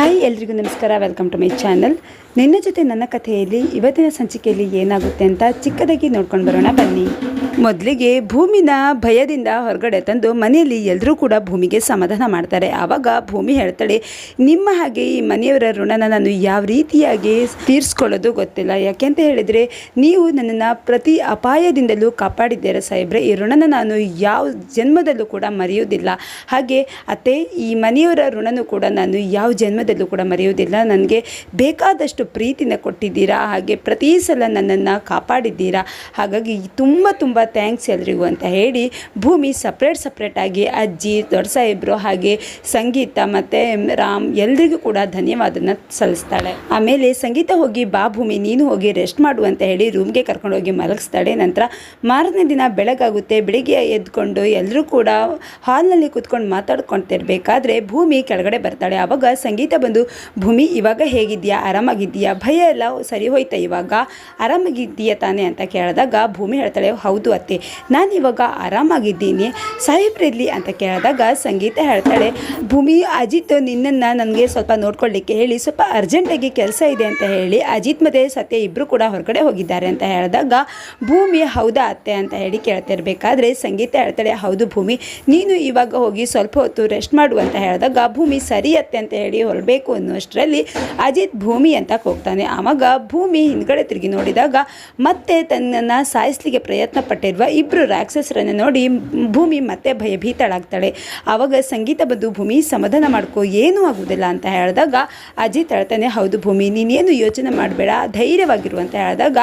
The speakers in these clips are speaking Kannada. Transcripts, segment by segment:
ಹಾಯ್ ಎಲ್ರಿಗೂ ನಮಸ್ಕಾರ. ವೆಲ್ಕಮ್ ಟು ಮೈ ಚಾನಲ್ ನಿನ್ನ ಜೊತೆ ನನ್ನ ಕಥೆಯಲ್ಲಿ, ಇವತ್ತಿನ ಸಂಚಿಕೆಯಲ್ಲಿ ಏನಾಗುತ್ತೆ ಅಂತ ಚಿಕ್ಕದಾಗಿ ನೋಡ್ಕೊಂಡು ಬರೋಣ. ಬನ್ನಿ. ಮೊದಲಿಗೆ ಭೂಮಿನ ಭಯದಿಂದ ಹೊರಗಡೆ ತಂದು ಮನೆಯಲ್ಲಿ ಎಲ್ಲರೂ ಕೂಡ ಭೂಮಿಗೆ ಸಮಾಧಾನ ಮಾಡ್ತಾರೆ. ಆವಾಗ ಭೂಮಿ ಹೇಳ್ತಾಳೆ, ನಿಮ್ಮ ಹಾಗೆ ಈ ಮನೆಯವರ ಋಣನ ನಾನು ಯಾವ ರೀತಿಯಾಗಿ ತೀರಿಸ್ಕೊಳ್ಳೋದು ಗೊತ್ತಿಲ್ಲ. ಯಾಕೆ ಅಂತ ಹೇಳಿದರೆ, ನೀವು ನನ್ನನ್ನು ಪ್ರತಿ ಅಪಾಯದಿಂದಲೂ ಕಾಪಾಡಿದ್ದೀರ ಸಾಹೇಬ್ರೆ. ಈ ಋಣನ ನಾನು ಯಾವ ಜನ್ಮದಲ್ಲೂ ಕೂಡ ಮರೆಯೋದಿಲ್ಲ ಹಾಗೆ ಅತ್ತೆ, ಈ ಮನೆಯವರ ಋಣನೂ ಕೂಡ ನಾನು ಯಾವ ಜನ್ಮದಲ್ಲೂ ಕೂಡ ಮರೆಯೋದಿಲ್ಲ ನನಗೆ ಬೇಕಾದಷ್ಟು ಪ್ರೀತಿನ ಕೊಟ್ಟಿದ್ದೀರಾ? ಹಾಗೆ ಪ್ರತಿ ಸಲ ನನ್ನನ್ನು ಕಾಪಾಡಿದ್ದೀರಾ? ಹಾಗಾಗಿ ತುಂಬ ತುಂಬ ಥ್ಯಾಂಕ್ಸ್ ಎಲ್ರಿಗೂ ಅಂತ ಹೇಳಿ ಭೂಮಿ ಸಪ್ರೇಟ್ ಸಪ್ರೇಟಾಗಿ ಅಜ್ಜಿ ದೊಡ್ಡ ಸಾಹೇಬರು ಹಾಗೆ ಸಂಗೀತ ಮತ್ತು ರಾಮ್ ಎಲ್ರಿಗೂ ಕೂಡ ಧನ್ಯವಾದನ ಸಲ್ಲಿಸ್ತಾಳೆ. ಆಮೇಲೆ ಸಂಗೀತ ಹೋಗಿ ಬಾ ಭೂಮಿ, ನೀನು ಹೋಗಿ ರೆಸ್ಟ್ ಮಾಡು ಅಂತ ಹೇಳಿ ರೂಮ್ಗೆ ಕರ್ಕೊಂಡೋಗಿ ಮಲಗಿಸ್ತಾಳೆ. ನಂತರ ಮಾರನೇ ದಿನ ಬೆಳಗಾಗುತ್ತೆ. ಬೆಳಿಗ್ಗೆ ಎದ್ಕೊಂಡು ಎಲ್ಲರೂ ಕೂಡ ಹಾಲ್ನಲ್ಲಿ ಕೂತ್ಕೊಂಡು ಮಾತಾಡ್ಕೊಳ್ತಿರ್ಬೇಕಾದ್ರೆ ಭೂಮಿ ಕೆಳಗಡೆ ಬರ್ತಾಳೆ. ಆವಾಗ ಸಂಗೀತ ಬಂದು, ಭೂಮಿ, ಇವಾಗ ಹೇಗಿದ್ಯಾ ಆರಾಮಾಗಿದ್ದೀಯಾ? ಭಯ ಎಲ್ಲ ಸರಿ ಹೋಯ್ತಾ ಇವಾಗ? ಆರಾಮಾಗಿದ್ದೀಯಾ ತಾನೇ? ಅಂತ ಕೇಳಿದಾಗ, ಭೂಮಿ ಹೇಳ್ತಾಳೆ, ಹೌದು ಅತ್ತೆ. ನಾನು ಇವಾಗ ಆರಾಮಾಗಿದ್ದೀನಿ. ಸಾಹೇಬ್ರಿರ್ಲಿ ಅಂತ ಕೇಳಿದಾಗ, ಸಂಗೀತ ಹೇಳ್ತಾಳೆ, ಭೂಮಿ, ಅಜಿತ್ ನಿನ್ನನ್ನು ನನಗೆ ಸ್ವಲ್ಪ ನೋಡ್ಕೊಳ್ಳಿಕ್ಕೆ ಹೇಳಿ, ಸ್ವಲ್ಪ ಅರ್ಜೆಂಟಾಗಿ ಕೆಲಸ ಇದೆ ಅಂತ ಹೇಳಿ, ಅಜಿತ್ ಮತ್ತು ಸತ್ಯ ಇಬ್ಬರು ಕೂಡ ಹೊರಗಡೆ ಹೋಗಿದ್ದಾರೆ ಅಂತ ಹೇಳಿದಾಗ, ಭೂಮಿ, ಹೌದಾ ಅತ್ತೆ? ಅಂತ ಹೇಳಿ ಕೇಳ್ತಿರ್ಬೇಕಾದ್ರೆ, ಸಂಗೀತ ಹೇಳ್ತಾಳೆ, ಹೌದು ಭೂಮಿ, ನೀನು ಇವಾಗ ಹೋಗಿ ಸ್ವಲ್ಪ ಹೊತ್ತು ರೆಸ್ಟ್ ಮಾಡು ಅಂತ ಹೇಳಿದಾಗ, ಭೂಮಿ ಸರಿ ಅತ್ತೆ ಅಂತ ಹೇಳಿ ಹೊರಬೇಕು ಅನ್ನುವಷ್ಟರಲ್ಲಿ ಅಜಿತ್ ಭೂಮಿ ಅಂತ ಹೋಗ್ತಾನೆ. ಆವಾಗ ಭೂಮಿ ಹಿಂದ್ಗಡೆ ತಿರುಗಿ ನೋಡಿದಾಗ ಮತ್ತೆ ತನ್ನನ್ನು ಸಾಯಿಸ್ಲಿಕ್ಕೆ ಪ್ರಯತ್ನ ಪಟ್ಟಿರುವ ಇಬ್ಬರು ರಾಕ್ಷಸರನ್ನು ನೋಡಿ ಭೂಮಿ ಮತ್ತೆ ಭಯಭೀತಳಾಗ್ತಾಳೆ ಆವಾಗ ಸಂಗೀತ ಬಂದು, ಭೂಮಿ, ಸಮಾಧಾನ ಮಾಡ್ಕೋ, ಏನೂ ಆಗುವುದಿಲ್ಲ ಅಂತ ಹೇಳಿದಾಗ ಅಜಿತ್ ಹೇಳ್ತಾನೆ, ಹೌದು ಭೂಮಿ, ನೀನೇನು ಯೋಚನೆ ಮಾಡಬೇಡ ಧೈರ್ಯವಾಗಿರು ಅಂತ ಹೇಳಿದಾಗ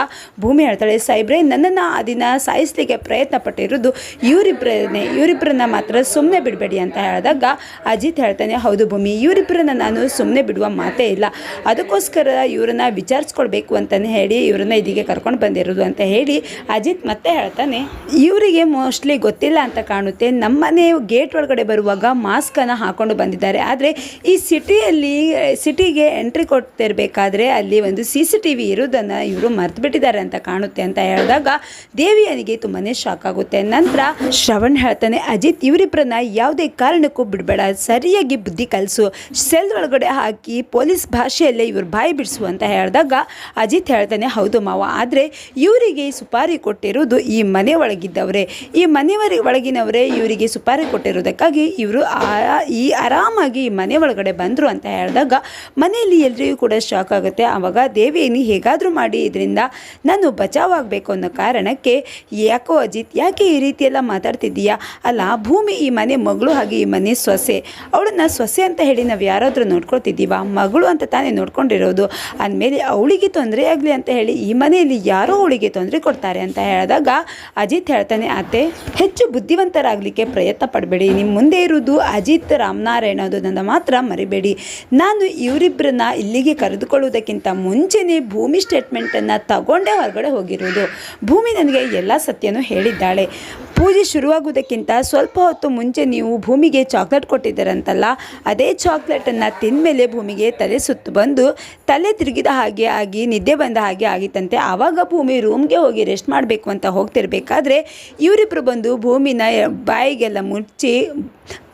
ಭೂಮಿ ಹೇಳ್ತಾಳೆ ಸಾಯಿಬ್ರೆ ನನ್ನನ್ನು ಆ ದಿನ ಸಾಯಿಸ್ಲಿಕ್ಕೆ ಪ್ರಯತ್ನ ಪಟ್ಟಿರೋದು ಇವರಿಬ್ಬರನ್ನೇ ಇವರಿಬ್ಬರನ್ನ ಮಾತ್ರ ಸುಮ್ಮನೆ ಬಿಡಬೇಡಿ ಅಂತ ಹೇಳಿದಾಗ ಅಜಿತ್ ಹೇಳ್ತಾನೆ, ಹೌದು ಭೂಮಿ ಇವರಿಬ್ಬರನ್ನ ನಾನು ಸುಮ್ಮನೆ ಬಿಡುವ ಮಾತೇ ಇಲ್ಲ. ಅದಕ್ಕೋಸ್ಕರ ಇವರನ್ನ ವಿಚಾರಿಸ್ಕೊಳ್ಬೇಕು ಅಂತಲೇ ಹೇಳಿ ಇವರನ್ನ ಇದೀಗ ಕರ್ಕೊಂಡು ಬಂದಿರೋದು ಅಂತ ಹೇಳಿ ಅಜಿತ್ ಮತ್ತೆ ಹೇಳ್ತಾನೆ, ಇವರಿಗೆ ಮೋಸ್ಟ್ಲಿ ಗೊತ್ತಿಲ್ಲ ಅಂತ ಕಾಣುತ್ತೆ. ನಮ್ಮನೆ ಗೇಟ್ ಒಳಗಡೆ ಬರುವಾಗ ಮಾಸ್ಕನ್ನು ಹಾಕೊಂಡು ಬಂದಿದ್ದಾರೆ. ಆದರೆ ಈ ಸಿಟಿಯಲ್ಲಿ ಸಿಟಿಗೆ ಎಂಟ್ರಿ ಕೊಡ್ತಿರ್ಬೇಕಾದ್ರೆ ಅಲ್ಲಿ ಒಂದು ಸಿ ಸಿ ಟಿ ವಿ ಇರೋದನ್ನು ಇವರು ಮರ್ತು ಬಿಟ್ಟಿದ್ದಾರೆ ಅಂತ ಕಾಣುತ್ತೆ ಅಂತ ಹೇಳಿದಾಗ ದೇವಿಯನಿಗೆ ತುಂಬಾ ಶಾಕ್ ಆಗುತ್ತೆ. ನಂತರ ಶ್ರವಣ್ ಹೇಳ್ತಾನೆ, ಅಜಿತ್ ಇವರಿಬ್ಬರನ್ನ ಯಾವುದೇ ಕಾರಣಕ್ಕೂ ಬಿಡಬೇಡ. ಸರಿಯಾಗಿ ಬುದ್ಧಿ ಕಲಿಸು. ಸೆಲ್ ಒಳಗಡೆ ಹಾಕಿ ಪೊಲೀಸ್ ಭಾಷೆಯಲ್ಲೇ ಇವರು ಬಾಯಿ ಬಿಡಿಸು ಅಂತ ಹೇಳಿದಾಗ ಅಜಿತ್ ಹೇಳ್ತಾನೆ, ಹೌದು ಮಾವ, ಆದರೆ ಇವರಿಗೆ ಸುಪಾರಿ ಕೊಟ್ಟಿರೋದು ಈ ಮನೆ ಒಳಗಿದ್ದವರೇ. ಈ ಮನೆಯವರ ಒಳಗಿನವರೇ ಇವರಿಗೆ ಸುಪಾರಿ ಕೊಟ್ಟಿರೋದಕ್ಕಾಗಿ ಇವರು ಈ ಆರಾಮಾಗಿ ಈ ಮನೆ ಒಳಗಡೆ ಬಂದರು ಅಂತ ಹೇಳಿದಾಗ ಮನೆಯಲ್ಲಿ ಎಲ್ಲರಿಗೂ ಕೂಡ ಶಾಕ್ ಆಗುತ್ತೆ. ಆವಾಗ ದೇವಿಯನ್ನು ಹೇಗಾದರೂ ಮಾಡಿ, ಇದರಿಂದ ನಾನು ಬಚಾವಾಗಬೇಕು ಅನ್ನೋ ಕಾರಣಕ್ಕೆ ಯಾಕೋ ಅಜಿತ್, ಯಾಕೆ ಈ ರೀತಿಯೆಲ್ಲ ಮಾತಾಡ್ತಿದ್ದೀಯಾ? ಅಲ್ಲ, ಭೂಮಿ ಈ ಮನೆ ಮಗಳು ಹಾಗೆ ಈ ಮನೆ ಸೊಸೆ. ಅವಳನ್ನ ಸೊಸೆ ಅಂತ ಹೇಳಿ ನಾವು ಯಾರಾದರೂ ನೋಡ್ಕೊಳ್ತಿದ್ದೀವ? ಮಗಳು ಅಂತ ತಾನೇ ನೋಡ್ಕೊಂಡಿರೋದು. ಅಂದಮೇಲೆ ಅವಳಿಗೆ ತೊಂದರೆ ಆಗಲಿ ಅಂತ ಹೇಳಿ ಈ ಮನೆಯಲ್ಲಿ ಯಾರೋ ಅವಳಿಗೆ ತೊಂದರೆ ಕೊಡ್ತಾರೆ ಅಂತ ಹೇಳಿದಾಗ ಅಜಿತ್ ಹೇಳ್ತಾನೆ, ಅತ್ತೆ, ಹೆಚ್ಚು ಬುದ್ಧಿವಂತರಾಗಲಿಕ್ಕೆ ಪ್ರಯತ್ನ ಪಡಬೇಡಿ. ನಿಮ್ಮ ಮುಂದೆ ಇರುವುದು ಅಜಿತ್ ರಾಮನಾರಾಯಣ ಅನ್ನೋದನ್ನು ಮಾತ್ರ ಮರಿಬೇಡಿ. ನಾನು ಇವರಿಬ್ಬರನ್ನ ಇಲ್ಲಿಗೆ ಕರೆದುಕೊಳ್ಳುವುದಕ್ಕಿಂತ ಮುಂಚೆನೇ ಭೂಮಿ ಸ್ಟೇಟ್ಮೆಂಟನ್ನು ತಗೊಂಡೇ ಹೊರಗಡೆ ಹೋಗಿರೋದು. ಭೂಮಿ ನನಗೆ ಎಲ್ಲ ಸತ್ಯನೂ ಹೇಳಿದ್ದಾಳೆ. ಪೂಜೆ ಶುರುವಾಗುವುದಕ್ಕಿಂತ ಸ್ವಲ್ಪ ಹೊತ್ತು ಮುಂಚೆ ನೀವು ಭೂಮಿಗೆ ಚಾಕ್ಲೇಟ್ ಕೊಟ್ಟಿದ್ದೀರಂತಲ್ಲ, ಅದೇ ಚಾಕ್ಲೇಟನ್ನು ತಿಂದಮೇಲೆ ಭೂಮಿಗೆ ತಲೆ ಸುತ್ತು ಬಂದು ತಲೆ ತಿರುಗಿದ ಹಾಗೆ ಆಗಿ, ನಿದ್ದೆ ಬಂದ ಹಾಗೆ ಆಗಿತ್ತಂತೆ. ಆವಾಗ ಭೂಮಿ ರೂಮ್ಗೆ ಹೋಗಿ ರೆಸ್ಟ್ ಮಾಡಬೇಕು ಅಂತ ಹೋಗ್ತಿರ್ಬೇಕಾದ್ರೆ ಇವರಿಬ್ಬರು ಬಂದು ಭೂಮಿನ ಬಾಯಿಗೆಲ್ಲ ಮುಚ್ಚಿ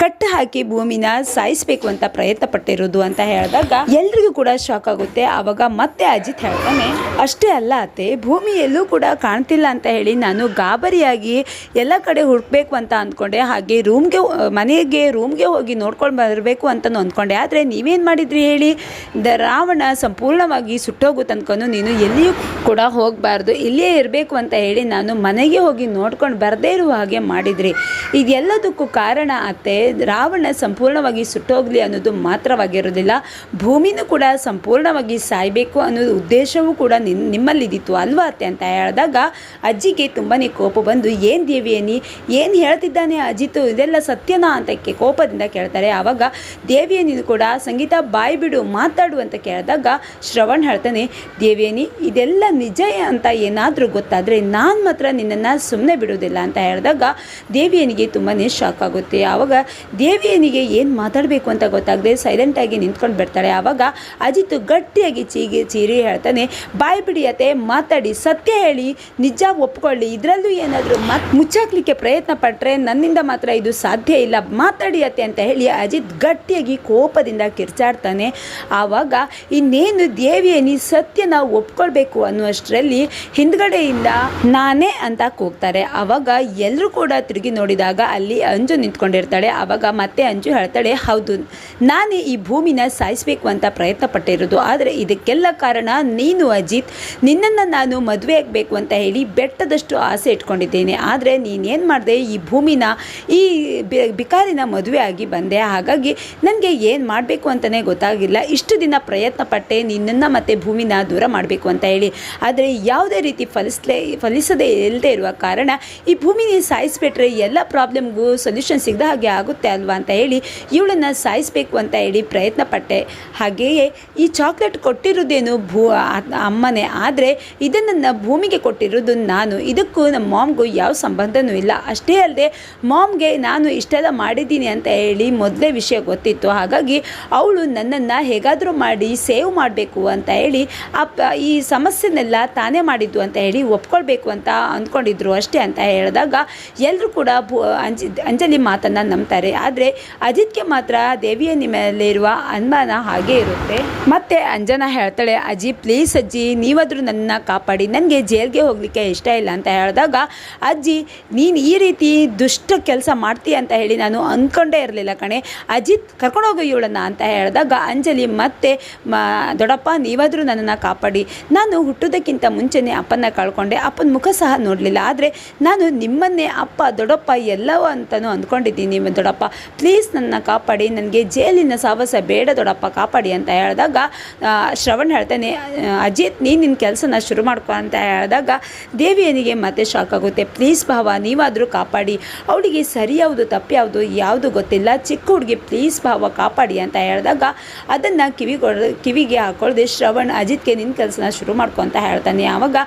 ಕಟ್ಟು ಹಾಕಿ ಭೂಮಿನ ಸಾಯಿಸಬೇಕು ಅಂತ ಪ್ರಯತ್ನ ಪಟ್ಟಿರೋದು ಅಂತ ಹೇಳಿದಾಗ ಎಲ್ರಿಗೂ ಕೂಡ ಶಾಕ್ ಆಗುತ್ತೆ. ಆವಾಗ ಮತ್ತೆ ಅಜಿತ್ ಹೇಳ್ತಾನೆ, ಅಷ್ಟೇ ಅಲ್ಲ ಅತ್ತೆ ಭೂಮಿ ಎಲ್ಲೂ ಕೂಡ ಕಾಣ್ತಿಲ್ಲ ಅಂತ ಹೇಳಿ ನಾನು ಗಾಬರಿಯಾಗಿ ಎಲ್ಲ ಕಡೆ ಹುಡುಕ್ಬೇಕು ಅಂತ ಅಂದ್ಕೊಂಡೆ. ಹಾಗೆ ರೂಮ್ಗೆ, ಮನೆಗೆ, ರೂಮ್ಗೆ ಹೋಗಿ ನೋಡ್ಕೊಂಡು ಬರಬೇಕು ಅಂತಲೂ ಅಂದ್ಕೊಂಡೆ. ಆದರೆ ನೀವೇನು ಮಾಡಿದ್ರಿ ಹೇಳಿ? ದ ರಾವಣ ಸಂಪೂರ್ಣವಾಗಿ ಸುಟ್ಟೋಗು ತನಕನೂ ನೀನು ಎಲ್ಲಿಯೂ ಕೂಡ ಹೋಗಬಾರ್ದು. ಇಲ್ಲೇ ಇರಬೇಕು ಅಂತ ಹೇಳಿ ನಾನು ಮನೆಗೆ ಹೋಗಿ ನೋಡ್ಕೊಂಡು ಬರದೇ ಇರುವ ಹಾಗೆ ಮಾಡಿದ್ರಿ. ಇದೆಲ್ಲದಕ್ಕೂ ಕಾರಣ ಅತ್ತೆ, ರಾವಣ ಸಂಪೂರ್ಣವಾಗಿ ಸುಟ್ಟೋಗಲಿ ಅನ್ನೋದು ಮಾತ್ರವಾಗಿರೋದಿಲ್ಲ. ಭೂಮಿನೂ ಕೂಡ ಸಂಪೂರ್ಣವಾಗಿ ಸಾಯಬೇಕು ಅನ್ನೋದು ಉದ್ದೇಶವೂ ಕೂಡ ನಿನ್ ನಿಮ್ಮಲ್ಲಿದ್ದಿತ್ತು ಅಲ್ವಾ ಅತ್ತೆ ಅಂತ ಹೇಳಿದಾಗ ಅಜ್ಜಿಗೆ ತುಂಬಾ ಕೋಪ ಬಂದು, ಏನು ದೇವಿಯನಿ? ಏನು ಹೇಳ್ತಿದ್ದಾನೆ ಅಜಿತು? ಇದೆಲ್ಲ ಸತ್ಯನಾ? ಅಂತ ಕೋಪದಿಂದ ಕೇಳ್ತಾರೆ. ಆವಾಗ ದೇವಿಯನಿಗೂ ಕೂಡ, ಸಂಗೀತ ಬಾಯಿ ಬಿಡು ಮಾತಾಡು ಅಂತ ಕೇಳಿದಾಗ ಶ್ರವಣ್ ಹೇಳ್ತಾನೆ ದೇವೇನಿ ಇದೆಲ್ಲ ನಿಜ ಅಂತ ಏನಾದರೂ ಗೊತ್ತಾದರೆ ನಾನು ಮಾತ್ರ ನಿನ್ನನ್ನು ಸುಮ್ಮನೆ ಬಿಡೋದಿಲ್ಲ ಅಂತ ಹೇಳಿದಾಗ ದೇವಿಯನಿಗೆ ತುಂಬಾ ಶಾಕ್ ಆಗುತ್ತೆ. ಆವಾಗ ದೇವಿಯನಿಗೆ ಏನು ಮಾತಾಡಬೇಕು ಅಂತ ಗೊತ್ತಾಗದೆ ಸೈಲೆಂಟಾಗಿ ನಿಂತ್ಕೊಂಡು ಬಿಡ್ತಾಳೆ. ಆವಾಗ ಅಜಿತ್ ಗಟ್ಟಿಯಾಗಿ ಚೀಗಿ ಚೀರಿ ಹೇಳ್ತಾನೆ, ಬಾಯಿ ಬಿಡಿಯತ್ತೆ ಮಾತಾಡಿ, ಸತ್ಯ ಹೇಳಿ, ನಿಜ ಒಪ್ಕೊಳ್ಳಿ, ಇದರಲ್ಲೂ ಏನಾದರೂ ಮತ್ ಮುಚ್ಚಾಕ್ಲಿಕ್ಕೆ ಪ್ರಯತ್ನ ಪಟ್ಟರೆ ನನ್ನಿಂದ ಮಾತ್ರ ಇದು ಸಾಧ್ಯ ಇಲ್ಲ, ಮಾತಾಡಿ ಅತ್ತೆ ಅಂತ ಹೇಳಿ ಅಜಿತ್ ಗಟ್ಟಿಯಾಗಿ ಕೋಪದಿಂದ ಕಿರ್ಚಾಡ್ತಾನೆ ಆವಾಗ ಇನ್ನೇನು ದೇವಿಯನಿ ನಾವು ಒಪ್ಕೊಳ್ಬೇಕು ಅನ್ನುವಷ್ಟರಲ್ಲಿ ಹಿಂದ್ಗಡೆಯಿಂದ ನಾನೇ ಅಂತ ಕೂಗ್ತಾರೆ. ಆವಾಗ ಎಲ್ಲರೂ ಕೂಡ ತಿರುಗಿ ನೋಡಿದಾಗ ಅಲ್ಲಿ ಅಂಜು ನಿಂತ್ಕೊಂಡಿರ್ತಾಳೆ. ಆವಾಗ ಮತ್ತೆ ಅಂಜು ಹೇಳ್ತಾಳೆ, ಹೌದು, ನಾನೇ ಈ ಭೂಮಿನ ಸಾಯಿಸಬೇಕು ಅಂತ ಪ್ರಯತ್ನ ಪಟ್ಟಿರೋದು ಆದರೆ ಇದಕ್ಕೆಲ್ಲ ಕಾರಣ ನೀನು ಅಜಿತ್. ನಿನ್ನನ್ನು ನಾನು ಮದುವೆ ಆಗಬೇಕು ಅಂತ ಹೇಳಿ ಬೆಟ್ಟದಷ್ಟು ಆಸೆ ಇಟ್ಕೊಂಡಿದ್ದೇನೆ. ಆದರೆ ನೀನೇನು ಮಾಡಿದೆ, ಈ ಭೂಮಿನ, ಈ ಬಿಕಾರಿನ ಮದುವೆ ಆಗಿ ಬಂದೆ. ಹಾಗಾಗಿ ನನಗೆ ಏನು ಮಾಡಬೇಕು ಅಂತಲೇ ಗೊತ್ತಾಗಿಲ್ಲ. ಇಷ್ಟು ದಿನ ಪ್ರಯತ್ನ ಪಟ್ಟೆ ನಿನ್ನನ್ನು ಮತ್ತು ಭೂಮಿನ ದೂರ ಮಾಡಬೇಕು ಅಂತ ಹೇಳಿ. ಆದರೆ ಯಾವುದೇ ರೀತಿ ಫಲಿಸಲೇ, ಫಲಿಸದೇ ಇಲ್ಲದೆ ಇರುವ ಕಾರಣ ಈ ಭೂಮಿನ ಸಾಯಿಸ್ಬಿಟ್ರೆ ಎಲ್ಲ ಪ್ರಾಬ್ಲಮ್ಗೂ ಸೊಲ್ಯೂಷನ್ ಸಿಗದ ಹಾಗೆ ಆಗುತ್ತೆ ಅಲ್ವಾ ಅಂತ ಹೇಳಿ ಇವಳನ್ನು ಸಾಯಿಸಬೇಕು ಅಂತ ಹೇಳಿ ಪ್ರಯತ್ನ ಪಟ್ಟೆ ಹಾಗೆಯೇ ಈ ಚಾಕ್ಲೇಟ್ ಕೊಟ್ಟಿರೋದೇನು ಭೂ, ಅಮ್ಮನೇ. ಆದರೆ ಇದನ್ನು ಭೂಮಿಗೆ ಕೊಟ್ಟಿರೋದು ನಾನು. ಇದಕ್ಕೂ ನಮ್ಮ ಮಾಮ್ಗೂ ಯಾವ ಸಂಬಂಧನೂ ಇಲ್ಲ. ಅಷ್ಟೇ ಅಲ್ಲದೆ ಮಾಮ್ಗೆ ನಾನು ಇಷ್ಟೆಲ್ಲ ಮಾಡಿದ್ದೀನಿ ಅಂತ ಹೇಳಿ ಮೊದಲೇ ವಿಷಯ ಗೊತ್ತಿತ್ತು. ಹಾಗಾಗಿ ಅವಳು ನನ್ನನ್ನು ಹೇಗಾದರೂ ಮಾಡಿ ಸೇವ್ ಮಾಡಬೇಕು ಅಂತ ಹೇಳಿ ಆ ಈ ಸಮಸ್ಯೆನೆಲ್ಲ ತಾನೇ ಮಾಡಿದ್ದು ಅಂತ ಹೇಳಿ ಒಪ್ಕೊಳ್ಬೇಕು ಅಂತ ಅಂದ್ಕೊಂಡಿದ್ರು ಅಷ್ಟೇ ಅಂತ ಹೇಳಿದಾಗ ಎಲ್ಲರೂ ಕೂಡ ಅಂಜಿ, ಅಂಜಲಿ ಮಾತನ್ನು ನಂಬ್ತಾರೆ. ಆದರೆ ಅಜಿತ್ಗೆ ಮಾತ್ರ ದೇವಿಯ ಮೇಲೆ ಇರುವ ಅನುಮಾನ ಹಾಗೇ ಇರುತ್ತೆ. ಮತ್ತೆ ಅಂಜನಾ ಹೇಳ್ತಾಳೆ ಅಜ್ಜಿ ಪ್ಲೀಸ್ ಅಜ್ಜಿ, ನೀವಾದರೂ ನನ್ನ ಕಾಪಾಡಿ. ನನಗೆ ಜೈಲ್ಗೆ ಹೋಗಲಿಕ್ಕೆ ಇಷ್ಟ ಇಲ್ಲ ಅಂತ ಹೇಳಿದಾಗ, ಅಜ್ಜಿ, ನೀನು ಈ ರೀತಿ ದುಷ್ಟ ಕೆಲಸ ಮಾಡ್ತೀಯ ಅಂತ ಹೇಳಿ ನಾನು ಅಂದ್ಕೊಂಡೇ ಇರಲಿಲ್ಲ ಕಣೆ. ಅಜಿತ್ ಕರ್ಕೊಂಡೋಗು ಇವಳನ್ನ ಅಂತ ಹೇಳಿದಾಗ ಅಂಜಲಿ, ಮತ್ತೆ ದೊಡ್ಡಪ್ಪ, ನೀವಾದರೂ ನನ್ನನ್ನು ಕಾಪಾಡಿ. ನಾನು ಹುಟ್ಟೋದಕ್ಕಿಂತ ಮುಂಚೆನೇ ಅಪ್ಪನ ಕಳ್ಕೊಂಡೆ. ಅಪ್ಪನ ಮುಖ ಸಹ ನೋಡಲಿಲ್ಲ. ಆದರೆ ನಾನು ನಿಮ್ಮನ್ನೇ ಅಪ್ಪ, ದೊಡ್ಡಪ್ಪ ಎಲ್ಲವೋ ಅಂತಲೂ ಅಂದ್ಕೊಂಡಿದ್ದೀನಿ ದೊಡ್ಡಪ್ಪ. ಪ್ಲೀಸ್ ನನ್ನ ಕಾಪಾಡಿ. ನನಗೆ ಜೈಲಿನ ಸಾವಸ ಬೇಡ, ದೊಡ್ಡಪ್ಪ, ಕಾಪಾಡಿ ಅಂತ ಹೇಳಿದಾಗ ಶ್ರವಣ್ ಹೇಳ್ತಾನೆ ಅಜಿತ್, ನೀನು ನಿನ್ನ ಕೆಲಸನ ಶುರು ಮಾಡ್ಕೊ ಅಂತ ಹೇಳಿದಾಗ ದೇವಿಯನಿಗೆ ಮತ್ತೆ ಶಾಕ್ ಆಗುತ್ತೆ. ಪ್ಲೀಸ್ ಭಾವ, ನೀವಾದರೂ ಕಾಪಾಡಿ. ಅವಳಿಗೆ ಸರಿ ಯಾವುದು ತಪ್ಪು ಯಾವುದು ಯಾವುದು ಗೊತ್ತಿಲ್ಲ. ಚಿಕ್ಕ ಹುಡುಗಿ, ಪ್ಲೀಸ್ ಭಾವ, ಕಾಪಾಡಿ ಅಂತ ಹೇಳಿದಾಗ ಅದನ್ನು ಕಿವಿಗೊಡ ಕಿವಿಗೆ ಹಾಕೊಳ್ಳದೆ ಶ್ರವಣ್ ಅಜಿತ್ಗೆ ನಿನ್ನ ಕೆಲಸನ ಶುರು ಮಾಡ್ಕೊಂತ ಹೇಳ್ತಾನೆ. ಆವಾಗ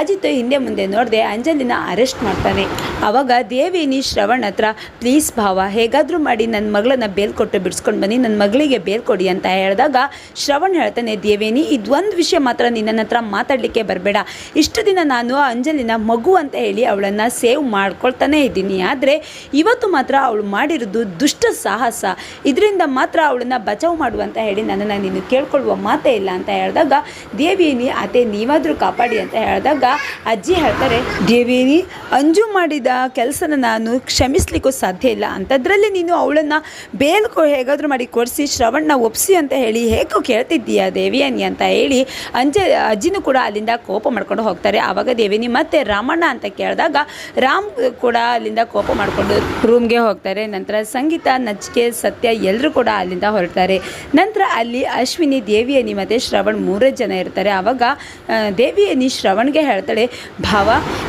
ಅಜಿತ್ ಹಿಂದೆ ಮುಂದೆ ನೋಡದೆ ಅಂಜಲಿನ ಅರೆಸ್ಟ್ ಮಾಡ್ತಾನೆ. ಆವಾಗ ದೇವಿನಿ ಶ್ರವಣ್ ಹತ್ರ, ಪ್ಲೀಸ್ ಭಾವ, ಹೇಗಾದರೂ ಮಾಡಿ ನನ್ನ ಮಗಳನ್ನ ಬೇಲ್ ಕೊಟ್ಟು ಬಿಡಿಸ್ಕೊಂಡು ಬನ್ನಿ ನನ್ನ ಮಗಳಿಗೆ ಬೇಲ್ ಕೊಡಿ ಅಂತ ಹೇಳಿದಾಗ ಶ್ರವಣ್ ಹೇಳ್ತಾನೆ, ದೇವೇನಿ ಇದೊಂದು ವಿಷಯ ಮಾತ್ರ ನಿನ್ನ ಹತ್ರ ಮಾತಾಡಲಿಕ್ಕೆ ಬರಬೇಡ. ಇಷ್ಟು ದಿನ ನಾನು ಅಂಜಲಿನ ಮಗು ಅಂತ ಹೇಳಿ ಅವಳನ್ನು ಸೇವ್ ಮಾಡ್ಕೊಳ್ತಾನೆ ಇದ್ದೀನಿ. ಆದರೆ ಇವತ್ತು ಮಾತ್ರ ಅವಳು ಮಾಡಿರೋದು ದುಷ್ಟ ಸಾಹಸ. ಇದರಿಂದ ಮಾತ್ರ ಅವಳನ್ನು ಬಚಾವ್ ಮಾಡು ಹೇಳಿ ನನ್ನನ್ನು ನೀನು ಕೇಳ್ಕೊಳ್ಳುವ ಮಾತೇ ಇಲ್ಲ ಅಂತ ಹೇಳಿದಾಗ ದೇವಿನಿ ಅತೆ ನೀವಾದರೂ ಕಾಪಾಡಿ ಅಂತ ಹೇಳಿದಾಗ, ಅಜ್ಜಿ ಹೇಳ್ತಾರೆ ದೇವಿನಿ ಅಂಜು ಮಾಡಿದ ಕೆಲಸನ ನಾನು ಕ್ಷಮಿಸ್ಲಿಕ್ಕೂ ಸಾಧ್ಯ ಇಲ್ಲ. ಅಂಥದ್ರಲ್ಲಿ ನೀನು ಅವಳನ್ನು ಬೇಲ್ಕೊ ಹೇಗಾದರೂ ಮಾಡಿ ಕೊಡಿಸಿ, ಶ್ರವಣ್ನ ಒಪ್ಸಿ ಅಂತ ಹೇಳಿ ಹೇಗೋ ಕೇಳ್ತಿದ್ದೀಯ ದೇವಿಯನಿ ಅಂತ ಹೇಳಿ ಅಂಜೆ, ಅಜ್ಜಿನೂ ಕೂಡ ಅಲ್ಲಿಂದ ಕೋಪ ಮಾಡ್ಕೊಂಡು ಹೋಗ್ತಾರೆ. ಆವಾಗ ದೇವಿನಿ ಮತ್ತೆ ರಾಮಣ್ಣ ಅಂತ ಕೇಳಿದಾಗ, ರಾಮ್ ಕೂಡ ಅಲ್ಲಿಂದ ಕೋಪ ಮಾಡಿಕೊಂಡು ರೂಮ್ಗೆ ಹೋಗ್ತಾರೆ. ನಂತರ ಸಂಗೀತ ನಚಿಕೆ ಸತ್ಯ ಎಲ್ಲರೂ ಕೂಡ ಅಲ್ಲಿಂದ ಹೊರಡ್ತಾರೆ. ನಂತರ ಅಲ್ಲಿ ಅಶ್ವಿನಿ ದೇವಿಯನಿ ಮತ್ತು ಶ್ರವಣ್ ಮೂರೇ ಜನ ಇರ್ತಾರೆ. ಆವಾಗ ದೇವಿಯನಿ ಶ್ರವಣ್ಗೆ ಹೇಳ್ತಾಳೆ, ಭಾವ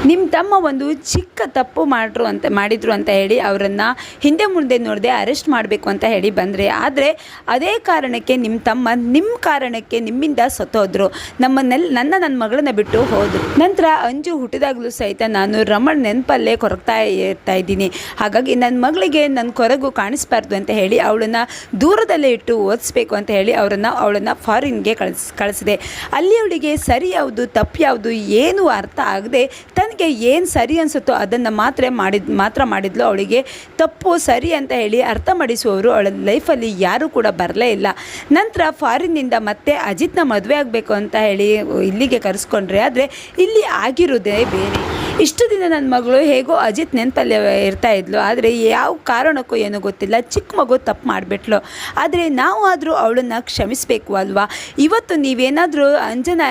ನಿಮ್ಮ ತಮ್ಮ ಒಂದು ಚಿಕ್ಕ ತಪ್ಪು ಮಾಡ್ರು ಅಂತ, ಮಾಡಿದ್ರು ಅಂತ ಹೇಳಿ ಅವರನ್ನು ಹಿಂದೆ ಮುಂದೆ ನೋಡದೆ ಅರೆಸ್ಟ್ ಮಾಡಬೇಕು ಅಂತ ಹೇಳಿ ಬಂದರೆ, ಆದರೆ ಅದೇ ಕಾರಣಕ್ಕೆ ನಿಮ್ಮ ತಮ್ಮ ನಿಮ್ಮ ಕಾರಣಕ್ಕೆ ನಿಮ್ಮಿಂದ ಸತ್ತೋದ್ರು. ನಮ್ಮನ್ನೆಲ್ಲ ನನ್ನ ನನ್ನ ಮಗಳನ್ನ ಬಿಟ್ಟು ಹೋದರು. ನಂತರ ಅಂಜು ಹುಟ್ಟಿದಾಗಲೂ ಸಹಿತ ನಾನು ರಮಣ್ ನೆನಪಲ್ಲೇ ಕೊರಗ್ತಾ ಇರ್ತಾ ಇದ್ದೀನಿ. ಹಾಗಾಗಿ ನನ್ನ ಮಗಳಿಗೆ ನನ್ನ ಕೊರಗು ಕಾಣಿಸ್ಬಾರ್ದು ಅಂತ ಹೇಳಿ ಅವಳನ್ನು ದೂರದಲ್ಲೇ ಇಟ್ಟು ಓದಿಸ್ಬೇಕು ಅಂತ ಹೇಳಿ ಅವರನ್ನು, ಅವಳನ್ನು ಫಾರಿನ್ಗೆ ಕಳಿಸ್, ಕಳಿಸಿದೆ. ಅಲ್ಲಿ ಅವಳಿಗೆ ಸರಿ ಯಾವುದು, ತಪ್ಪು ಯಾವುದು, ಏನು ಅರ್ಥ ಆಗದೆ ತನಗೆ ಏನು ಸರಿ ಅನಿಸುತ್ತೋ ಅದನ್ನು ಮಾತ್ರ ಮಾಡಿದ, ಮಾತ್ರ ಮಾಡಿದ್ಲು. ಅವಳಿಗೆ ತಪ್ಪು, ಸರಿ ಅಂತ ಹೇಳಿ ಅರ್ಥ ಮಾಡಿಸುವವರು ಅವಳ ಲೈಫಲ್ಲಿ ಯಾರೂ ಕೂಡ ಬರಲೇ ಇಲ್ಲ. ನಂತರ ಫಾರಿನ್ನಿಂದ ಮತ್ತೆ ಅಜಿತ್ನ ಮದುವೆ ಆಗಬೇಕು ಅಂತ ಹೇಳಿ ಇಲ್ಲಿಗೆ ಕರೆಸ್ಕೊಂಡ್ರೆ. ಆದರೆ ಇಲ್ಲಿ ಆಗಿರೋದೇ ಬೇರೆ. ಇಷ್ಟು ದಿನ ನನ್ನ ಮಗಳು ಹೇಗೋ ಅಜಿತ್ ನೆನಪಲ್ಲೇ ಇರ್ತಾ ಇದ್ಲು. ಆದರೆ ಯಾವ ಕಾರಣಕ್ಕೂ ಏನೂ ಗೊತ್ತಿಲ್ಲ. ಚಿಕ್ಕ ಮಗು ತಪ್ಪು ಮಾಡಿಬಿಟ್ಲು. ಆದರೆ ನಾವು ಆದರೂ ಅವಳನ್ನು ಕ್ಷಮಿಸಬೇಕು ಅಲ್ವಾ? ಇವತ್ತು ನೀವೇನಾದರೂ ಅಂಜನ,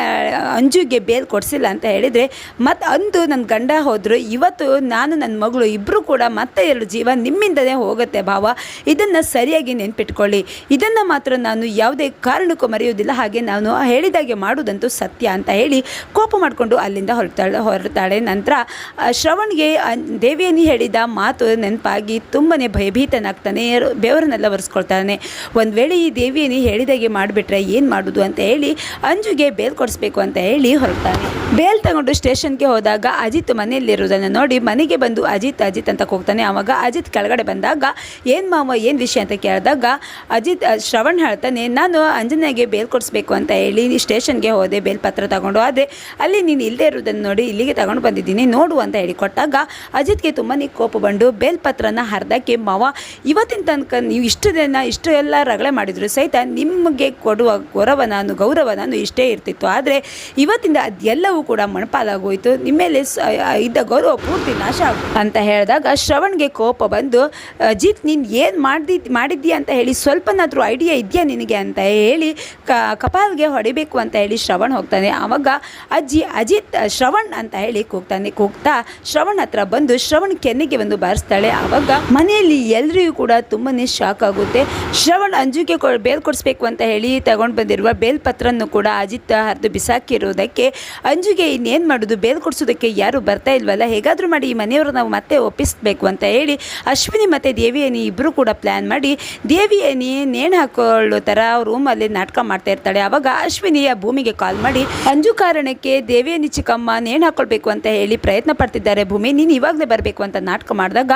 ಅಂಜುಗೆ ಬೇಲ್ ಕೊಡಿಸಿಲ್ಲ ಅಂತ ಹೇಳಿದರೆ ಮತ್ತು ಅಂದು ನನ್ನ ಗಂಡ ಹೋದರು. ಇವತ್ತು ನಾನು ನನ್ನ ಮಗಳು ಇಬ್ಬರು ಕೂಡ ಮತ್ತೆ ಎರಡು ಜೀವ ನಿಮ್ಮಿಂದಲೇ ಹೋಗುತ್ತೆ ಭಾವ. ಇದನ್ನು ಸರಿಯಾಗಿ ನೆನ್ಪಿಟ್ಕೊಳ್ಳಿ. ಇದನ್ನು ಮಾತ್ರ ನಾನು ಯಾವುದೇ ಕಾರಣಕ್ಕೂ ಮರೆಯುವುದಿಲ್ಲ. ಹಾಗೆ ನಾನು ಹೇಳಿದಾಗೆ ಮಾಡುವುದಂತೂ ಸತ್ಯ ಅಂತ ಹೇಳಿ ಕೋಪ ಮಾಡಿಕೊಂಡು ಅಲ್ಲಿಂದ ಹೊರತಾಳೆ ಹೊರತಾಳೆ ನಂತರ ಶ್ರವಣ್ಗೆ ಅನ್- ದೇವಿಯನಿ ಹೇಳಿದ ಮಾತು ನೆನಪಾಗಿ ತುಂಬನೇ ಭಯಭೀತನಾಗ್ತಾನೆ ಬೇವರನ್ನೆಲ್ಲ ಒರೆಸ್ಕೊಳ್ತಾನೆ. ಒಂದು ವೇಳೆ ಈ ದೇವಿಯನಿ ಹೇಳಿದಾಗೆ ಮಾಡಿಬಿಟ್ರೆ ಏನು ಮಾಡೋದು ಅಂತ ಹೇಳಿ, ಅಂಜುಗೆ ಬೇಲ್ ಕೊಡಿಸ್ಬೇಕು ಅಂತ ಹೇಳಿ ಹೊರಡ್ತಾನೆ. ಬೇಲ್ ತಗೊಂಡು ಸ್ಟೇಷನ್ಗೆ ಹೋದಾಗ ಅಜಿತ್ ಮನೆಯಲ್ಲಿರೋದನ್ನು ನೋಡಿ ಮನೆಗೆ ಬಂದು ಅಜಿತ್ ಅಜಿತ್ ಅಂತ ಹೋಗ್ತಾನೆ ಆವಾಗ ಅಜಿತ್ ಕೆಳಗಡೆ ಬಂದಾಗ, ಏನು ಮಾವ, ಏನು ವಿಷಯ ಅಂತ ಕೇಳಿದಾಗ, ಅಜಿತ್ ಶ್ರವಣ್ ಹೇಳ್ತಾನೆ, ನಾನು ಅಂಜನೆಗೆ ಬೇಲ್ ಕೊಡಿಸ್ಬೇಕು ಅಂತ ಹೇಳಿ ಸ್ಟೇಷನ್ಗೆ ಹೋದೆ, ಬೇಲ್ ಪತ್ರ ತಗೊಂಡು ಆದರೆ ಅಲ್ಲಿ ನೀನು ಇಲ್ಲದೆ ಇರೋದನ್ನು ನೋಡಿ ಇಲ್ಲಿಗೆ ತಗೊಂಡು ಬಂದಿದ್ದೀನಿ. ನೋಡು ಅಂತ ಹೇಳಿ ಕೊಟ್ಟಾಗ ಅಜಿತ್ಗೆ ತುಂಬಾ ಕೋಪ ಬಂದು ಬೇಲ್ಪತ್ರನ ಹರಿದಕ್ಕೆ, ಮಾವ, ಇವತ್ತಿನ ತನಕ ನೀವು ಇಷ್ಟು ದಿನ ಇಷ್ಟು ಎಲ್ಲ ರಗಳೆ ಮಾಡಿದ್ರು ಸಹಿತ ನಿಮಗೆ ಕೊಡುವ ಗೌರವ ನಾನು ಗೌರವ ನಾನು ಇಷ್ಟೇ ಇರ್ತಿತ್ತು. ಆದರೆ ಇವತ್ತಿಂದ ಅದೆಲ್ಲವೂ ಕೂಡ ಮಣಪಾಲಾಗೋಯಿತು. ನಿಮ್ಮ ಮೇಲೆ ಇದ್ದ ಗೌರವ ಪೂರ್ತಿ ನಾಶ ಆಗುತ್ತೆ ಅಂತ ಹೇಳಿದಾಗ ಶ್ರವಣ್ಗೆ ಕೋಪ ಬಂದು, ಅಜಿತ್, ನೀನು ಏನು ಮಾಡಿದಿ, ಮಾಡಿದ್ದೀಯ ಅಂತ ಹೇಳಿ ಸ್ವಲ್ಪನಾದರೂ ಐಡಿಯಾ ಇದೆಯಾ ನಿನಗೆ? ಅಂತ ಹೇಳಿ ಕ, ಕಪಾಲ್ಗೆ ಹೊಡಿಬೇಕು ಅಂತ ಹೇಳಿ ಶ್ರವಣ್ ಹೋಗ್ತಾನೆ. ಆವಾಗ ಅಜ್ಜಿ, ಅಜಿತ್, ಶ್ರವಣ್ ಅಂತ ಹೇಳಿ ಕೂಗ್ತಾನೆ. ಕೂಗ್ತಾ ಶ್ರವಣ್ ಹತ್ರ ಬಂದು ಶ್ರವಣ್ ಕೆನ್ನೆಗೆ ಬಂದು ಬಾರಿಸ್ತಾಳೆ. ಆವಾಗ ಮನೆಯಲ್ಲಿ ಎಲ್ರಿಗೂ ಕೂಡ ತುಂಬನೇ ಶಾಕ್ ಆಗುತ್ತೆ. ಶ್ರವಣ್ ಅಂಜುಗೆ ಬೇಲ್ ಕೊಡಿಸ್ಬೇಕು ಅಂತ ಹೇಳಿ ತಗೊಂಡು ಬಂದಿರುವ ಬೇಲ್ ಪತ್ರನ್ನು ಕೂಡ ಅಜಿತ್ ಹರಿದು ಬಿಸಾಕಿರೋದಕ್ಕೆ ಅಂಜುಗೆ ಇನ್ನೇನು ಮಾಡೋದು? ಬೇಲ್ ಕೊಡಿಸೋದಕ್ಕೆ ಯಾರು ಬರ್ತಾ ಇಲ್ವಲ್ಲ? ಹೇಗಾದರೂ ಮಾಡಿ ಈ ಮನೆಯವರು ನಾವು ಮತ್ತೆ ಒಪ್ಪಿಸಬೇಕು ಅಂತ ಹೇಳಿ ಅಶ್ವಿನಿ ಮತ್ತು ದೇವಿಯನಿ ಇಬ್ಬರು ಕೂಡ ಪ್ಲ್ಯಾನ್ ಮಾಡಿ ದೇವಿಯನಿ ನೇಣು ಹಾಕೊಳ್ಳೋ ಥರ ರೂಮಲ್ಲಿ ನಾಟಕ ಮಾಡ್ತಾ ಇರ್ತಾಳೆ. ಆವಾಗ ಅಶ್ವಿನಿಯ ಭೂಮಿಗೆ ಕಾಲ್ ಮಾಡಿ, ಅಂಜು ಕಾರಣಕ್ಕೆ ದೇವಿಯನಿ ಚಿಕ್ಕಮ್ಮ ನೇಣು ಹಾಕೊಳ್ಬೇಕು ಅಂತ ಹೇಳಿ ಪ್ರಯತ್ನ ಪಡ್ತಿದ್ದಾರೆ. ಭೂಮಿ, ನೀನು ಇವಾಗಲೇ ಬರಬೇಕು ಅಂತ ನಾಟಕ ಮಾಡಿದಾಗ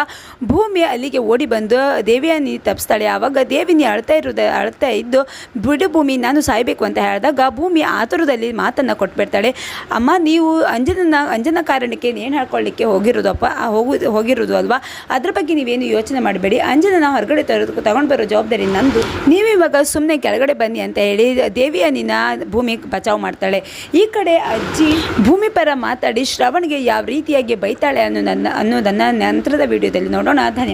ಭೂಮಿ ಅಲ್ಲಿಗೆ ಓಡಿ ಬಂದು ದೇವಿಯನಿ ತಪ್ಪಿಸ್ತಾಳೆ ಆವಾಗ ದೇವಿನಿ ಅಳ್ತಾ ಇರೋದ, ಅಳ್ತಾ ಇದ್ದು, ಬಿಡು ಭೂಮಿ, ನಾನು ಸಾಯಬೇಕು ಅಂತ ಹೇಳಿದಾಗ ಭೂಮಿ ಆತುರದಲ್ಲಿ ಮಾತನ್ನು ಕೊಟ್ಬಿಡ್ತಾಳೆ. ಅಮ್ಮ, ನೀವು ಅಂಜನ ಅಂಜನ ಕಾರಣಕ್ಕೆ ಏನು ಹೇಳ್ಕೊಳ್ಳಿಕ್ಕೆ ಹೋಗಿರೋದಪ್ಪ? ಹೋಗು, ಹೋಗಿರೋದು ಅಲ್ವಾ? ಅದ್ರ ಬಗ್ಗೆ ನೀವೇನು ಯೋಚನೆ ಮಾಡಬೇಡಿ. ಅಂಜನನ ಹೊರಗಡೆ ತರೋದಕ್ಕೆ ತಗೊಂಡು ಬರೋ ಜವಾಬ್ದಾರಿ ನಂದು. ನೀವಿವಾಗ ಸುಮ್ಮನೆ ಕೆಳಗಡೆ ಬನ್ನಿ ಅಂತ ಹೇಳಿ ದೇವಿಯನಿನ ಭೂಮಿ ಬಚಾವ್ ಮಾಡ್ತಾಳೆ. ಈ ಕಡೆ ಅಜ್ಜಿ ಭೂಮಿ ಪರ ಮಾತಾಡಿ ಶ್ರವಣ್ಗೆ ಯಾವ ರೀತಿಯಾಗಿ ಬೈತಾಳೆ ಅನ್ನೋ ನನ್ನ ಅನ್ನೋದನ್ನು ನಂತರದ ವಿಡಿಯೋದಲ್ಲಿ ನೋಡೋಣ. ಧನ್ಯವಾದ.